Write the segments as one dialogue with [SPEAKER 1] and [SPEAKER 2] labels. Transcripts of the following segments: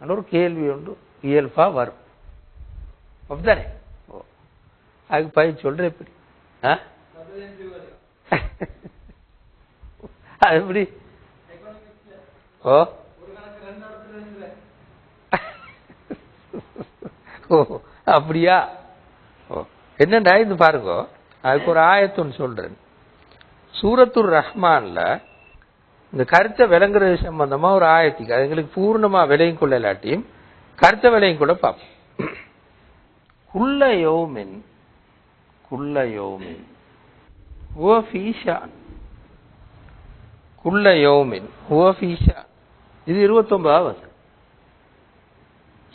[SPEAKER 1] ஆனா ஒரு கேள்வி உண்டு இயல்பாக வரும். அப்படித்தானே? ஓ. அதுக்கு பயிர் சொல்ற எப்படி? ஆ? அது எப்படி? ஓ. ஓ அப்படியா? ஓ. என்னண்டா இது பாருங்க? அதுக்கு ஒரு ஆயத்தொன்னு சொல்றேன். சூரத்துர் ரஹ்மான்ல இந்த கருத்தை விளங்குறது சம்பந்தமா ஒரு ஆயத்துக்கு அது எங்களுக்கு பூர்ணமா விலையும் கொள்ள இல்லாட்டியும் கருத்தை விலையும் கூட பார்ப்போம். குள்ள யோமின் குள்ள யோமின் ஹுவ ஃபீ குள்ள யோமின் ஹுவ ஃபீ இது இருபத்தொன்பதாவது வசனம்.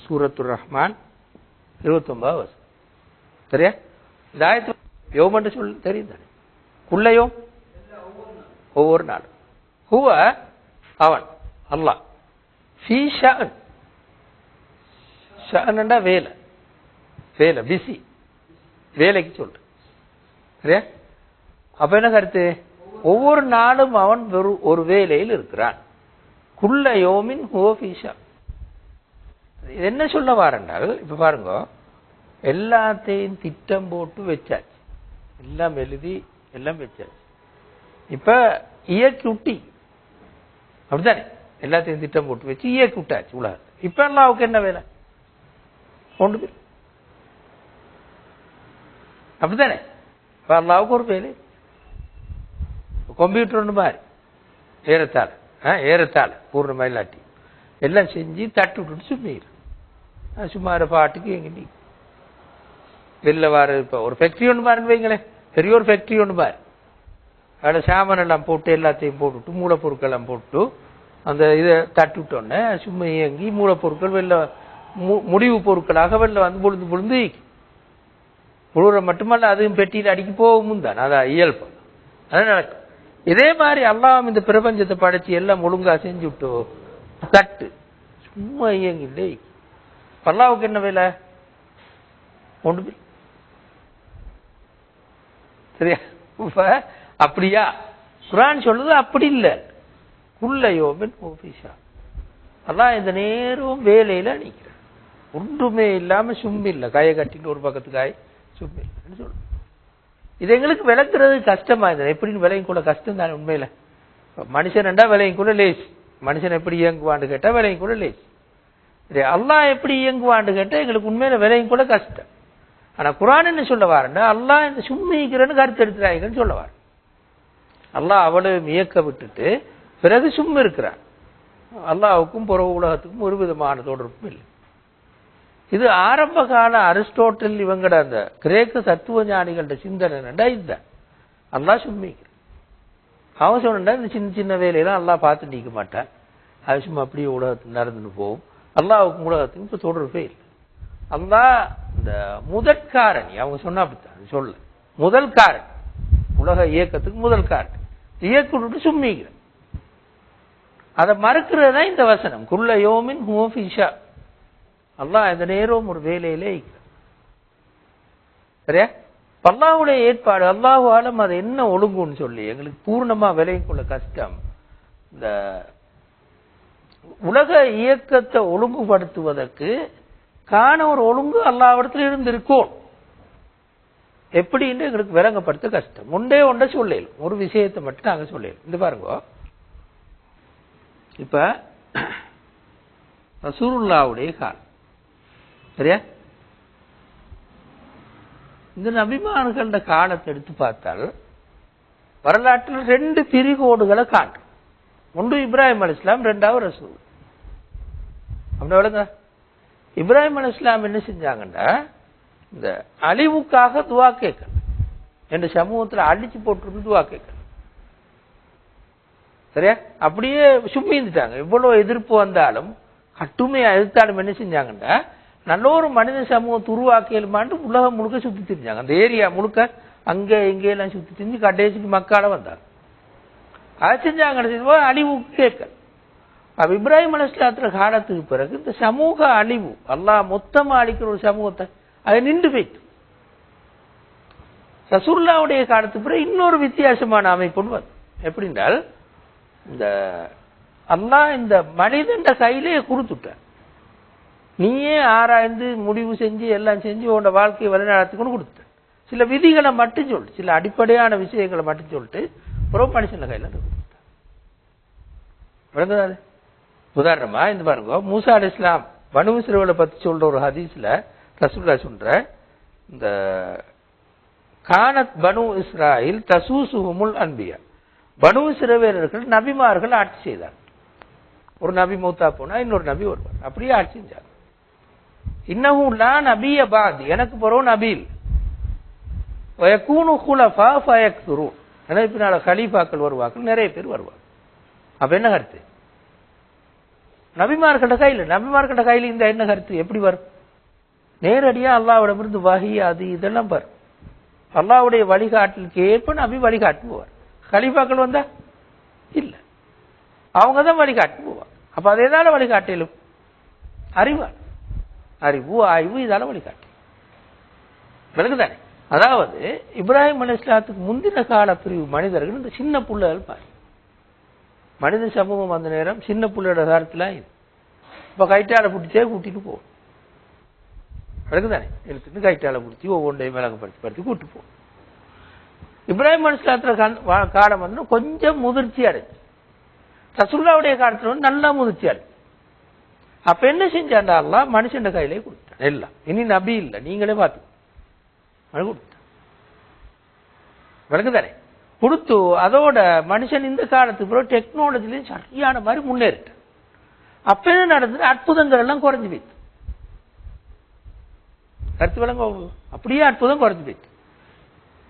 [SPEAKER 1] சூரத்துர் ரஹ்மான் இருபத்தொன்பதாவது வசனம். சரியா? இந்த ஆயத்து யோமன்று சொல் தெரியும் தானே? குள்ளையோ ஒவ்வொரு நாளும். ஹுவ அவன். அல்லா ஃபி ஷன் ஷன்டா வேலை. வேலை பிஸி வேலைக்கு சொல்ற சரியா? அப்ப என்ன கருத்து? ஒவ்வொரு நாளும் அவன் வெறும் ஒரு வேலையில் இருக்கிறான். குள்ள யோமின் ஹுவ ஃபீ இது என்ன சொல்ல வாரண்டால் இப்ப பாருங்க எல்லாத்தையும் திட்டம் போட்டு வச்சாச்சு. எல்லாம் எழுதி எல்லாம் வச்சாச்சு. இப்ப இயக்கி அப்படித்தானே? எல்லாத்தையும் திட்டம் போட்டு வச்சு இயக்கி விட்டாச்சு உலகத்தை. இப்ப அல்லாவுக்கு என்ன வேலை? கொண்டு போய். அப்படித்தானே? இப்போ அல்லாவுக்கு ஒரு வேலை. கம்ப்யூட்டர் ஒன்று மாதிரி ஏறத்தாழ. ஆ, ஏறத்தாழ. பூர்ணமா இல்லாட்டி எல்லாம் செஞ்சு தட்டு விட்டுட்டு சும்மிடு சும்மா பாட்டுக்கு எங்க நீ வெளில வர இப்போ ஒரு ஃபேக்ட்ரி ஒன்று பாருன்னு வைங்களேன். பெரிய ஒரு ஃபேக்ட்ரி ஒன்று பாரு அதில் சாமான் எல்லாம் போட்டு எல்லாத்தையும் போட்டுவிட்டு மூலப்பொருட்கள் எல்லாம் போட்டு அந்த இதை தட்டி விட்டோன்னே சும்மா இயங்கி மூலப்பொருட்கள் வெளில மு- முடிவு பொருட்களாக வெளில வந்து பொழுது பொழுது புழுற மட்டுமல்ல அதுவும் பெட்டியில் அடிக்கி போகும் தான். அதான் இயல்பு. அதான் நடக்கும். இதே மாதிரி அல்லாஹ் இந்த பிரபஞ்சத்தை படைச்சு எல்லாம் ஒழுங்கா செஞ்சு விட்டோ தட்டு. சும்மா இயங்கில்லை பல்லாவுக்கு என்ன வேலை? ஒன்று சரியா? இப்ப அப்படியா? குரான் சொல்லுது அப்படி இல்லை. குள்ள ஓபிஷா. அல்லாஹ் இந்த நேரம் வேலையில நிக்கிறேன் ஒன்றுமே இல்லாம சும்மி இல்லை கையை கட்டிட்டு ஒரு பக்கத்து காய் சும்மி இல்லைன்னு சொல்லு இது எங்களுக்கு விளக்குறது கஷ்டமா இருந்தது எப்படின்னு விலையும் கூட கஷ்டம் தானே உண்மையில. மனுஷன் ரெண்டா விலையும் கூட லேஸ் மனுஷன் எப்படி இயங்குவான்னு கேட்டா விலையும் கூட லேஸ் அல்லாஹ் எப்படி இயங்குவான்னு கேட்டா எங்களுக்கு உண்மையில விலையும் கூட கஷ்டம். ஆனா குரான் என்ன சொல்ல வாரன்னா அல்லாஹ் இந்த சும்மிக்கிறேன்னு கருத்து எடுத்துறாங்கன்னு சொல்ல வார். அல்லாஹ் அவ்வளவு இயக்க விட்டுட்டு பிறகு சும்மா இருக்கிறான் அல்லாவுக்கும் புற உலகத்துக்கும் ஒரு விதமான தொடர்பும் இல்லை. இது ஆரம்ப கால அரிஸ்டோட்டில் இவங்கட அந்த கிரேக்க தத்துவ ஞானிகளோட சிந்தனை என்னடா இதுதான் அல்லா சும்மிக்கிறான் அவன் சொன்னா இந்த சின்ன சின்ன வேலையெல்லாம் அல்லா பார்த்து நீக்க மாட்டான். அது சும்மா அப்படியே உலகத்தில் நடந்துட்டு போகும். அல்லாவுக்கும் உலகத்துக்கும் இப்போ தொடர்பே இல்லை. அல்லா இந்த முதற்காரணி அவங்க சொன்னா அப்படித்தான் சொல்ல. முதல் காரணி உலக இயக்கத்துக்கு முதல் காரணி இயக்கம் சும்மிக்கிறேன் அதை மறுக்கிறது தான் இந்த வசனம். குள்ள யோமின் ஹுவஃபிஷா அல்லாஹ் இந்த நேரம் ஒரு வேலையிலே சரியா? பல்லாவுடைய ஏற்பாடு அல்லாஹாலும் ஆலம் அது என்ன ஒழுங்குன்னு சொல்லி எங்களுக்கு பூர்ணமா விலையும் கொள்ள கஷ்டம். இந்த உலக இயக்கத்தை ஒழுங்குபடுத்துவதற்கு காண ஒரு ஒழுங்கு அல்லாவிடத்தில் இருந்திருக்கும். எப்படின்னு எங்களுக்கு விளங்கப்படுத்த கஷ்டம். ஒன்றே ஒன்றை சொல்லலும் ஒரு விஷயத்தை மட்டும் நாங்க சொல்லலும் இந்த பாருங்க. இப்ப ரசூருல்லாவுடைய கால். சரியா? இந்த நபிமான்கள காலத்தை எடுத்து பார்த்தால் வரலாற்றில் ரெண்டு பிரிகோடுகளை காட்டும் ஒன்று இப்ராஹிம் அலி இஸ்லாம் ரெண்டாவது ரசூல். அப்படி விளங்க. இப்ராஹிம் அலி இஸ்லாம் என்ன செஞ்சாங்கன்னா இந்த அழிவுக்காக துவா கேட்கணும். என்ற சமூகத்துல அடிச்சு போட்டு துவா கேட்கணும். சரியா? அப்படியே சும்மி இருந்துட்டாங்க. எவ்வளவு எதிர்ப்பு வந்தாலும் கட்டுமையா எதிர்த்தாலும் என்ன செஞ்சாங்கன்னா நல்ல ஒரு மனித சமூகத்தை உருவாக்கியலுமாண்டு உலகம் முழுக்க சுத்தி திரிஞ்சாங்க. அந்த ஏரியா முழுக்க அங்கே இங்க எல்லாம் சுத்தி திரிஞ்சு கடைசிக்கு மக்கால வந்தாங்க. அதை செஞ்சாங்க. அழிவு கேட்க அப்ப இப்ராஹிம் அலிஸ்லாத்துல காலத்துக்கு பிறகு இந்த சமூக அழிவு அல்லாஹ் மொத்தமா அழிக்கிற ஒரு சமூகத்தை அது நின்று போயிட்டு. ரசூல்லாவுடைய காலத்துக்கு பிறகு இன்னொரு வித்தியாசமான அமைப்பு வந்து எப்படின்றால் இந்த அல்லா இந்த மனிதன் கையிலேயே கொடுத்துட்டேன் நீயே ஆராய்ந்து முடிவு செஞ்சு எல்லாம் செஞ்சு உன்னோட வாழ்க்கையை வழிநடத்திக்கொண்டு கொடுத்த சில விதிகளை மட்டும் சொல்லிட்டு சில அடிப்படையான விஷயங்களை மட்டும் சொல்லிட்டு புற மனுஷன் கையில் கொடுத்த விளங்குதாது உதாரணமா இந்த பாருங்க மூசா அலி இஸ்லாம் பனு இஸ்ரவேலை பத்தி சொல்ற ஒரு ஹதீஸ்ல ரசூல்லா சொல்ற இந்த கானத் பனு இஸ்ராயில் தசூசுகுமுல் அன்பியா. பனு சிறவேரர்கள் நபிமார்கள் ஆட்சி செய்தார். ஒரு நபி மூத்தா போனா இன்னொரு நபி வருவார் அப்படியே ஆட்சி செஞ்சார். இன்னமும் நான் நபிய பாத். எனக்கு பிறகு நபீல். வயக்கூனு குலஃபா ஃபயக்துரு எனக்கு பின்னால கலீஃபாக்கள் வருவார்கள் நிறைய பேர் வருவாங்க அப்ப என்ன கருத்து? நபிமார்கள கையில் நபிமார்கள கையில் இந்த என்ன கருத்து? எப்படி வரும்? நேரடியா அல்லாவிடமிருந்து வகி அது இதெல்லாம் வரும். அல்லாவுடைய வழிகாட்டலுக்கு ஏற்ப நபி வழிகாட்டுவார் கலீஃபாக்கள் வந்தா? இல்லை. அவங்க தான் வழிகாட்டி. போவாங்க அப்போ அது எதால வழிகாட்டிலும்? அறிவால் அறிவு ஆய்வு இதால வழிகாட்டி. விளக்குதானே அதாவது இப்ராஹிம் அலி இஸ்லாத்துக்கு முந்தின கால பிரிவு மனிதர்கள் இந்த சின்ன புள்ளைகள் பாரு. மனித சமூகம் அந்த நேரம் சின்ன பிள்ளையோட காலத்தில் இது. இப்போ கைட்டால பிடிச்சே கூட்டிட்டு போகும் விளக்குதானே எடுத்துட்டு கைட்டால பிடிச்சி ஒவ்வொன்றையும் விளக்கப்படுத்தி படுத்தி கூட்டு போகும் இப்ராஹிம் அலி இஸ்லாத்துல கண்- காலம் வந்து கொஞ்சம் முதிர்ச்சி அடைஞ்சு. ரசுல்லாவுடைய காலத்துல வந்து நல்லா முதிர்ச்சி அடைஞ்சு. அப்ப என்ன செஞ்சாண்டா மனுஷன் கையிலே கொடுத்தான். எல்லாம் இனி நபி இல்ல. நீங்களே பார்த்து கொடுத்தான். விளக்குதானே கொடுத்து அதோட மனுஷன் இந்த காலத்துக்கு பிறகு டெக்னாலஜிலையும் சரியான மாதிரி முன்னேறிட்டான். அப்ப என்ன நடந்தது? அற்புதங்கள் எல்லாம் குறைஞ்சு போயிட்டு கருத்து விளங்க? அப்படியே அற்புதம் குறைஞ்சு போயிட்டு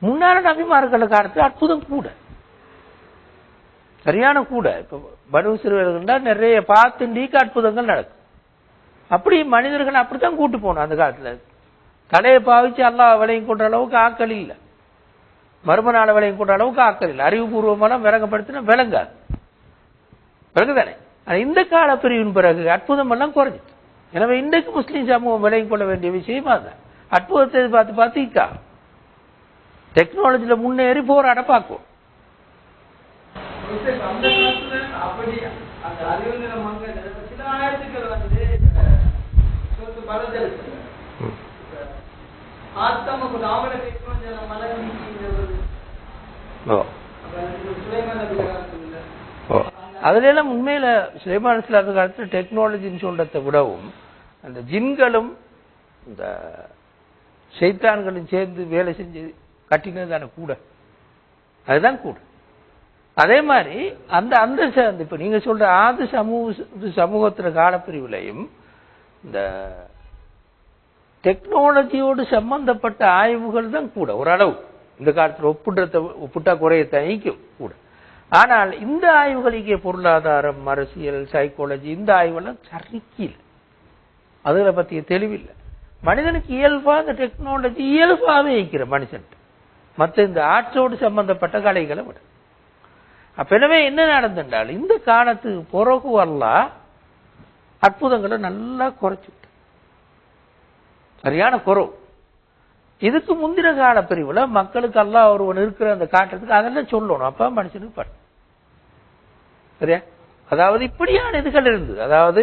[SPEAKER 1] முன்னால நபிமார்கள் காலத்துல அற்புதம் கூட. சரியான கூட. இப்ப பனு சிறுவர்கள் நிறைய பார்த்து நீக்க அற்புதங்கள் நடக்கும். அப்படி மனிதர்கள் அப்படித்தான் கூட்டு போகணும் அந்த காலத்துல. தலையை பாவிச்சு எல்லா விலையும் கொண்ட அளவுக்கு ஆக்கள் இல்லை. மர்ம நாள விலையும் கொண்ட அளவுக்கு ஆக்கள் இல்லை. அறிவுபூர்வமான விலங்கப்படுத்தினா விளங்காது. விளங்குதானே? ஆனா இந்த கால பிரிவின் பிறகு அற்புதம் எல்லாம் குறைஞ்சிட்டு. எனவே இன்றைக்கு முஸ்லீம் சமூகம் விலையும் கொள்ள வேண்டிய விஷயம் அதுதான் அற்புதத்தை பார்த்து பார்த்து இக்கா.
[SPEAKER 2] சுலைமான் நபி காலத்துல
[SPEAKER 1] ஓ. அதுல எல்லாம் உண்மையில சுலைமான் இஸ்லாத்து காலத்துல டெக்னாலஜின்னு சொல்றதை விடவும் அந்த ஜின்களும் இந்த சைத்தான்களும் சேர்ந்து வேலை செஞ்சு கட்டினது தானே கூட. அதுதான் கூட. அதே மாதிரி அந்த அந்த சேர்ந்து அந்த இப்ப நீங்க சொல்ற ஆது சமூக சமூகத்துல காலப்பிரிவுலையும் இந்த டெக்னாலஜியோடு சம்பந்தப்பட்ட ஆய்வுகள் தான் கூட ஓரளவு. இந்த காலத்தில் ஒப்புடுறத ஒப்புட்டா குறைய ஈக்கும் கூட. ஆனால் இந்த ஆய்வுகளுக்கே பொருளாதாரம் அரசியல் சைக்காலஜி இந்த ஆய்வெல்லாம் சரிக்கல அதுல பத்திய தெளிவில்லை. மனிதனுக்கு இயல்பாக இந்த டெக்னாலஜி இயல்பாகவே இயக்கிற மனுஷன் மற்ற இந்த ஆற்றோடு சம்பந்தப்பட்ட கலைகளை விட. அப்ப எனவே என்ன நடந்துட்டால் இந்த காலத்துக்கு பிறகு வரலாம் அற்புதங்களை நல்லா குறைச்சு விட்டு சரியான குறவு. இதுக்கு முந்தின கால பிரிவுல மக்களுக்கு அல்லாஹ் ஒருவன் இருக்கிற அந்த காட்டுறதுக்கு அதெல்லாம் சொல்லணும். அப்ப மனுஷனுக்கு பண்ண சரியா? அதாவது இப்படியான இதுகள் இருந்தது. அதாவது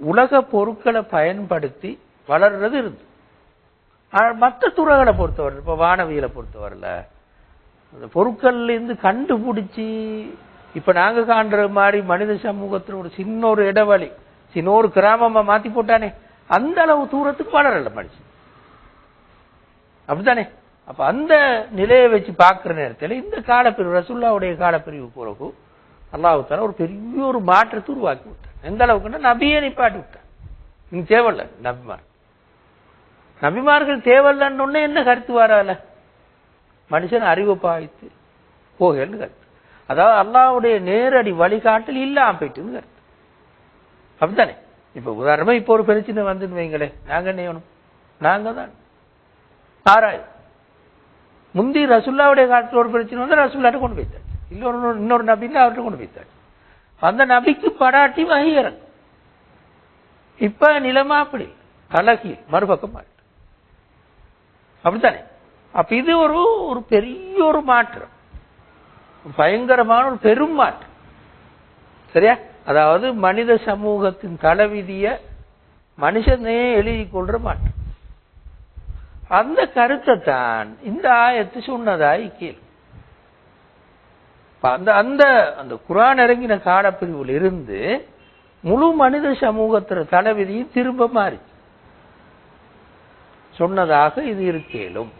[SPEAKER 1] உலக பொருட்களை பயன்படுத்தி வளர்றது இருந்தது. மற்ற துறைகளை பொறுத்தவரை இப்போ வானவியலை பொறுத்தவரையில் அந்த பொருட்கள்லேருந்து கண்டுபிடிச்சி இப்போ நாங்கள் காண்ற மாதிரி மனித சமூகத்தில் ஒரு சின்ன ஒரு இடைவெளி சின்ன ஒரு கிராமமாக மாற்றி போட்டானே அந்த அளவு தூரத்துக்கு வளரலை மனுஷன். அப்படித்தானே? அப்போ அந்த நிலையை வச்சு பார்க்குற நேரத்தில் இந்த காலப்பிரிவு ரசுல்லாவுடைய காலப்பிரிவு பிறகு அல்லாஹு ஒரு பெரிய ஒரு மாற்றத்தை உருவாக்கி விட்டான். எந்த அளவுக்குன்னா நபியே நிப்பாட்டி விட்டான். நீங்க தேவையில்ல நபிமார். நபிமார்கள் தேவையில்லன்னு உடனே என்ன கருத்து வரால? மனுஷன் அறிவு பாய்த்து. போகன்னு கருத்து? அதாவது அல்லாவுடைய நேரடி வழிகாட்டல் இல்லாம போயிட்டுன்னு கருத்து. அப்படித்தானே? இப்ப உதாரணமா இப்ப ஒரு பிரச்சனை வந்துன்னு வைங்களே. நாங்க என்ன வேணும் நாங்க தான். ஆராய். முந்தி ரசுல்லாவுடைய காலத்தில் ஒரு பிரச்சனை வந்து ரசுல்லாட்ட கொண்டு போய்த்தாச்சு இன்னொரு இன்னொரு நபின்னு அவர்கிட்ட கொண்டு போய்த்தாச்சு அந்த நபிக்கு படாட்டி வகி இறங்கும் இப்ப நிலமா அப்படி அழகி மறுபக்கம் மாறிட்டு அப்படித்தானே? அப்ப இது ஒரு ஒரு பெரிய ஒரு மாற்றம். பயங்கரமான ஒரு பெரும் மாற்றம். சரியா? அதாவது மனித சமூகத்தின் தலைவிதிய மனுஷனே எழுதி கொள்ற மாற்றம். அந்த கருத்தை தான் இந்த ஆயத்து சொன்னதாய் கீழ். அந்த அந்த அந்த குரான் இறங்கின காலப்பிரிவில் இருந்து முழு மனித சமூகத்துல தலைவிதியும் திரும்ப மாறி சொன்னதாக இது இருக்கேலும்.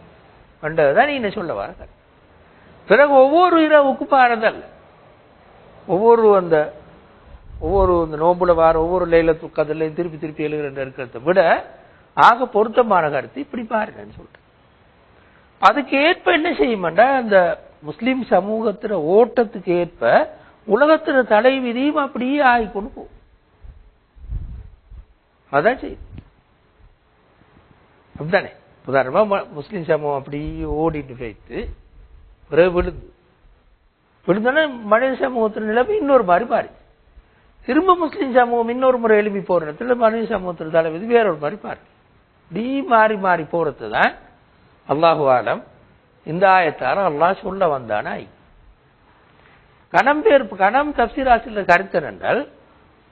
[SPEAKER 1] என்றதுதான் நீ என்ன சொல்ல வர பிறகு ஒவ்வொரு இரவுக்கு பாருதல் ஒவ்வொரு அந்த ஒவ்வொரு இந்த நோம்புல வார ஒவ்வொரு லைல கதிலையும் திருப்பி திருப்பி எழுகிற இருக்கிறத விட ஆக பொருத்தமான கருத்து இப்படி பாருங்கன்னு சொல்லிட்டு அதுக்கு ஏற்ப என்ன செய்யுமாண்டா அந்த முஸ்லிம் சமூகத்துல ஓட்டத்துக்கு ஏற்ப உலகத்துல தலைவிதியும் அப்படியே ஆகிக்கொண்டு போகும். அதான் செய்யும். அப்படித்தானே? உதாரணமாக ம- சமூகம் அப்படியே ஓடிட்டு போயிட்டு பிறகு விழுது விழுந்தோடனே மனித சமூகத்தின் நிலைமை இன்னொரு மாதிரி மாறி திரும்ப முஸ்லீம் சமூகம் இன்னொரு முறை எழுப்பி போகிற இடத்துல மனித சமூகத்தில் தலைவிதி வேற ஒரு மாதிரி மாறி இப்படி மாறி மாறி போகிறது தான் அல்லாஹு ஆலம் இந்த ஆயத்தாரம் அல்லாஹ் சொல்ல வந்தானா கணம் பேர் கணம் தப்சீராசில கருத்து என்றால்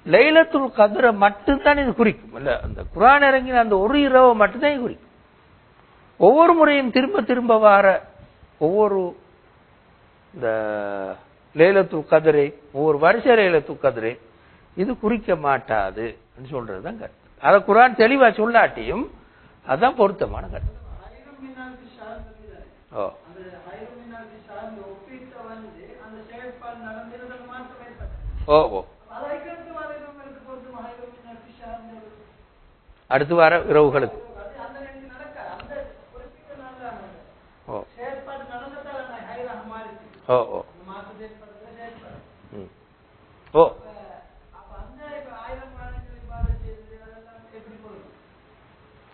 [SPEAKER 1] லைலத்துல் கதிரை மட்டும்தான் இது குறிக்கும். இல்ல அந்த குரான் இறங்கின அந்த ஒரு இரவை மட்டும்தான் இது குறிக்கும். ஒவ்வொரு முறையும் திரும்ப திரும்ப வார ஒவ்வொரு இந்த லைலத்துல் கதிரை ஒவ்வொரு வருஷ லைலத்துல் கதிரை இது குறிக்க மாட்டாது சொல்றது தான் கருத்து. அதை குரான் தெளிவா சொல்லாட்டியும் அதான் பொருத்தமான கருத்து. ஓ. ஓ ஓ. அடுத்து வர இரவுகளுக்கு. ஓ. ஓ
[SPEAKER 2] போகுது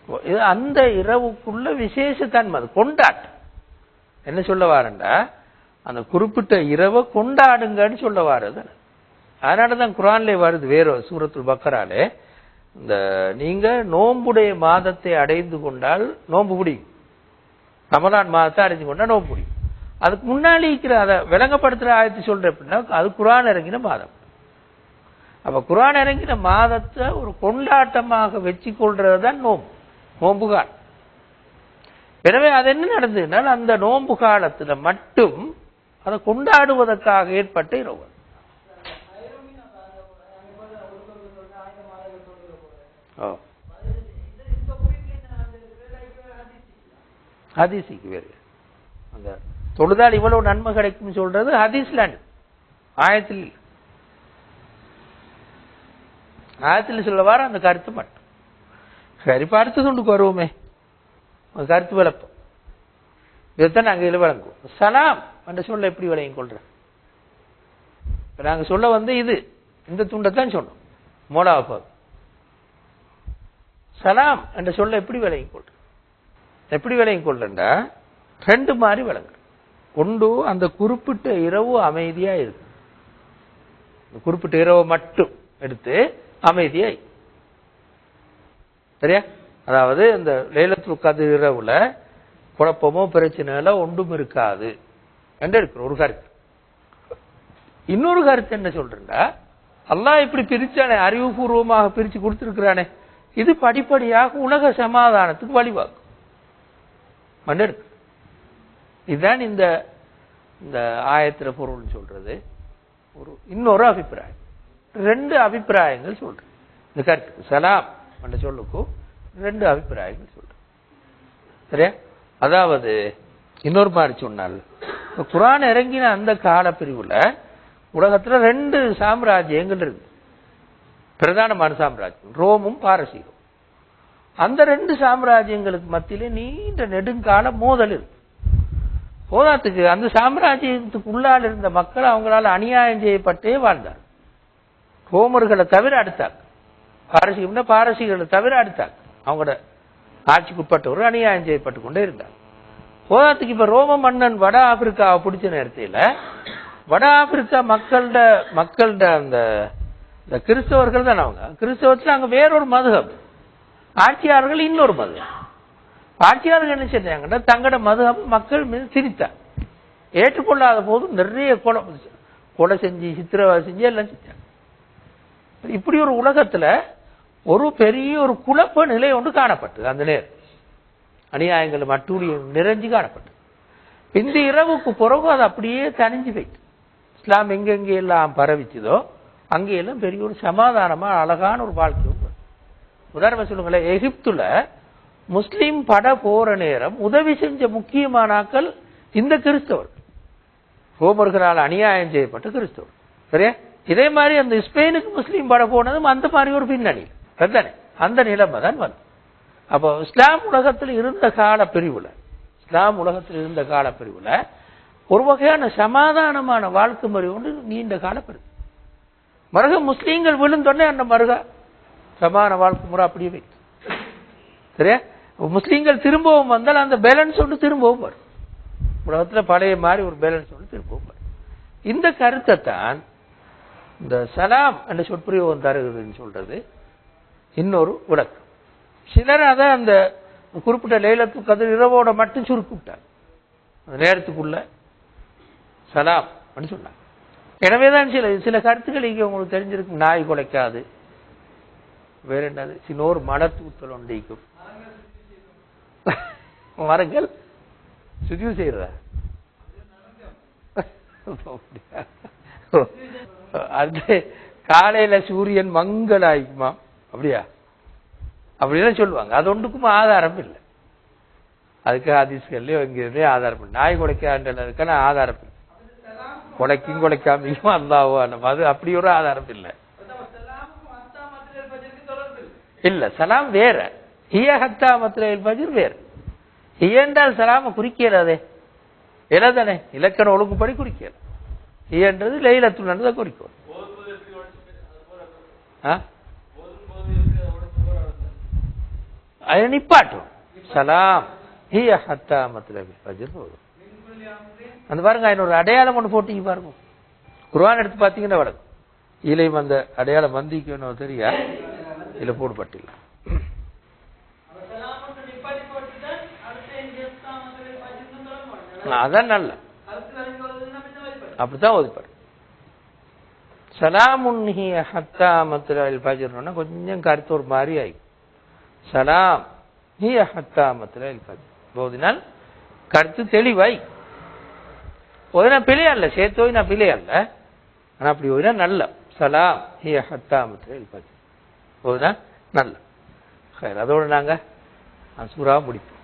[SPEAKER 1] ஓ, இது அந்த இரவுக்குள்ள விசேஷத்தன்மை அது கொண்டாட்டம் என்ன சொல்ல வாரண்டா அந்த குறிப்பிட்ட இரவை கொண்டாடுங்கன்னு சொல்ல வாரது அதனால தான் குரான்ல வருது வேற ஒரு சூரத்துல் பக்கராலே இந்த நீங்க நோம்புடைய மாதத்தை அடைந்து கொண்டால் நோம்பு முடியும் ரமதான் மாதத்தை அடைந்து கொண்டா நோம்பு முடியும் அதுக்கு முன்னாடி இருக்கிற அதை விளங்கப்படுத்துற ஆயத்தை சொல்ற அப்படின்னா அது குரான் இறங்கின மாதம். அப்ப குரான் இறங்கின மாதத்தை ஒரு கொண்டாட்டமாக வச்சு கொள்றதுதான் நோம்பு நோம்பு காலம். எனவே அது என்ன நடந்ததுனால் அந்த நோன்பு காலத்துல மட்டும் அதை கொண்டாடுவதற்காக ஏற்பட்ட இரவு. ஓ ஹதீஸுக்கு வேறு. அந்த தொழுதால் இவ்வளவு நன்மை கிடைக்கும் சொல்றது ஹதீஸ்லாண்டு ஆயத்தில் ஆயத்தில் சொல்ல வார அந்த கருத்து மட்டும். சரி இப்ப அடுத்த துண்டுக்கு வருவோமே ஒரு கருத்து விளப்பம் இதைத்தான் நாங்கள் இதில் வழங்குவோம் சலாம் என்ற சொல்ல எப்படி விளையும் கொள்றேன் நாங்கள் சொல்ல வந்து இது இந்த துண்டை தான் சொன்னோம். மூலாவது சலாம் என்ற சொல்ல எப்படி விளையும் கொள் எப்படி விளையும் கொள்றேன்டா? ரெண்டு மாதிரி விளங்கு ஒன்று அந்த குறிப்பிட்ட இரவு அமைதியா இருக்கு. குறிப்பிட்ட இரவு மட்டும் எடுத்து அமைதியாய் சரியா? அதாவது இந்த லைலத்துல் கதிர் இரவுல குழப்பமோ பிரச்சனையில ஒன்றும் இருக்காது என்று இருக்கிற ஒரு கருத்து. இன்னொரு கருத்து என்ன சொல்றா அல்லாஹ் இப்படி பிரிச்சானே அறிவுபூர்வமாக பிரிச்சு கொடுத்துருக்கிறானே. இது படிப்படியாக உலக சமாதானத்துக்கு வழிவாக்கும் மன்னருக்கு இதுதான் இந்த இந்த ஆயத்திர பொருள்னு சொல்றது. ஒரு இன்னொரு அபிப்பிராயம். ரெண்டு அபிப்பிராயங்கள் சொல்றேன் இந்த கருத்து சலாம் என்ற சொல்லுக்கும் ரெண்டு அபிப்பிராயங்கள் சொல்றேன் சரியா? அதாவது இன்னொரு மாதிரி சொன்னால் குரான் இறங்கின அந்த காலப்பிரிவுல உலகத்துல ரெண்டு சாம்ராஜ்யங்கள் இருக்கு. பிரதானமான சாம்ராஜ்யம் ரோமும் பாரசீகம். அந்த ரெண்டு சாம்ராஜ்யங்களுக்கு மத்தியில நீண்ட நெடுங்கால மோதல் இருக்கு. போதாத்துக்கு அந்த சாம்ராஜ்யத்துக்கு உள்ளால் இருந்த மக்கள் அவங்களால அநியாயம் செய்யப்பட்டே வாழ்ந்தார் ரோமர்களை தவிர அடுத்தாங்க. பாரசீகம்னா பாரசீகர்களை தவிர அடுத்தாங்க. அவங்களோட ஆட்சிக்குட்பட்டவர்கள் அநியாயம் செய்யப்பட்டு கொண்டே இருந்தார் போதாத்துக்கு இப்ப ரோம மன்னன் வட ஆப்பிரிக்காவை பிடிச்ச நேரத்தில் வட ஆப்பிரிக்கா மக்கள்ட மக்கள்ட அந்த இந்த கிறிஸ்தவர்கள் தான் அவங்க? கிறிஸ்தவத்தில் அங்கே வேறொரு மதுகம். ஆட்சியாளர்கள் இன்னொரு மதுகம். ஆட்சியாளர்கள் என்ன செஞ்சாங்கன்னா தங்களோட மதுகம் மக்கள் மீது திரித்தார் ஏற்றுக்கொள்ளாத போது நிறைய கொலை கொலை செஞ்சு சித்திரவதை செஞ்சு எல்லாம் செஞ்சாங்க. இப்படி ஒரு உலகத்தில் ஒரு பெரிய ஒரு குழப்ப நிலை ஒன்று காணப்பட்டது அந்த நேரம். அநியாயங்கள் மட்டூழியம் நிறைஞ்சு காணப்பட்டது. இந்த இரவுக்கு பிறகு அது அப்படியே தனிஞ்சு போயிட்டு இஸ்லாம் எங்கெங்கே எல்லாம் பரவிச்சுதோ அங்கேயெல்லாம் பெரிய ஒரு சமாதானமா அழகான ஒரு வாழ்க்கை உண்டு. உதாரணம் சொல்லுங்களேன் எகிப்துல முஸ்லீம் பட போற நேரம் உதவி செஞ்ச முக்கியமானாக்கள் இந்த கிறிஸ்தவர். ரோமர்களால் அநியாயம் செய்யப்பட்ட கிறிஸ்தவர். சரியா? இதே மாதிரி அந்த ஸ்பெயினுக்கு முஸ்லீம் பட போனதும் அந்த மாதிரி ஒரு பின்னணி. சரிதானே அந்த நிலைமை தான் வந்து அப்போ இஸ்லாம் உலகத்தில் இருந்த கால பிரிவுல இஸ்லாம் உலகத்தில் இருந்த கால பிரிவுல ஒரு வகையான சமாதானமான வாழ்க்கை முறை ஒன்று நீண்ட கால பிரிவு. மருக முஸ்லீம்கள் விழுந்தோடனே அந்த மருக சமான வாழ்க்கை முறை அப்படியே வைத்து சரியா? முஸ்லீம்கள் திரும்பவும் வந்தால் அந்த பேலன்ஸ் ஒன்று திரும்பவும் வரும். உலகத்தில் பழைய மாதிரி ஒரு பேலன்ஸ் ஒன்று திரும்பவும் வரும். இந்த கருத்தை தான் இந்த சலாம் என்ற சொற்பிரயோகம் தருகிறதுன்னு சொல்றது இன்னொரு விளக்கம். சிலர் அதை அந்த குறிப்பிட்ட லைலத்து கதிர் இரவோட மட்டும் சுருக்கிவிட்டார். அந்த நேரத்துக்குள்ள சலாம் அப்படின்னு சொன்னாங்க. எனவேதான் சில சில கருத்துக்கள் இங்கே உங்களுக்கு தெரிஞ்சிருக்கும். நாய் குலைக்காது. வேற என்னது சின்னோர் மலத்தூத்தல் ஒன்றைக்கும். மரங்கள்? சுத்தியும் செய்யறதா? அது காலையில சூரியன் மங்களாய்க்குமா? அப்படியா? அப்படிலாம் சொல்லுவாங்க. அது ஒன்றுக்கும் ஆதாரம் இல்லை. அதுக்கு ஹதீஸ்கள்லயோ இங்கே ஆதாரம் இல்லை. நாய் குலைக்கான்றதுக்கான ஆதாரம் இல்லை. குலைக்கும் குலைக்காமையும் அல்லாவோ அது அப்படி ஒரு ஆதாரம் இல்லை.
[SPEAKER 2] இல்ல
[SPEAKER 1] சலாம் வேற. ஹிய ஹத்தா மத்ரல் பஜிர் வேற. ஹியன்றால் சலாம குறிக்கிறதே. இலதானே இலக்கண ஒழுங்குப்படி குறிக்கிறது ஹியன்றது லைலத்துல் நடந்த குறிக்கும். ஆ? அது நிப்பாட்டும். சலாம். ஹிய ஹத்தா மத்ரல் பஜிர் போதும். அந்த பாருங்க இன்னொரு அடையாளம் ஒன்று போட்டீங்க பாருங்க. குர்ஆன் எடுத்து பார்த்தீங்கன்னா வரும் இலையும் அந்த அடையாளம் வந்திக்கணும் தெரியா?
[SPEAKER 2] தொடர்பு பண்ணுங்க.
[SPEAKER 1] அதான் நல்ல. அப்படித்தான் ஓதிப்பார். சலாமுன் ஹிய ஹத்தா மத்ரல் ஃபஜ்ர்னா கொஞ்சம் கருத்து ஒரு மாதிரி ஆகி சலாம் ஹிய ஹத்தா மத்ரல் ஃபஜ்ர். போதினால் கருத்து தெளிவாய். ஓதினா பிழை அல்ல சேர்த்து போய் நான் பிழை அல்ல. ஆனா அப்படி ஓதினா நல்ல. சலாம் ஹிய ஹத்தா மத்ரல் ஃபஜ்ர் ஓதினா நல்ல. அதோட நாங்க சூறா முடிப்போம்.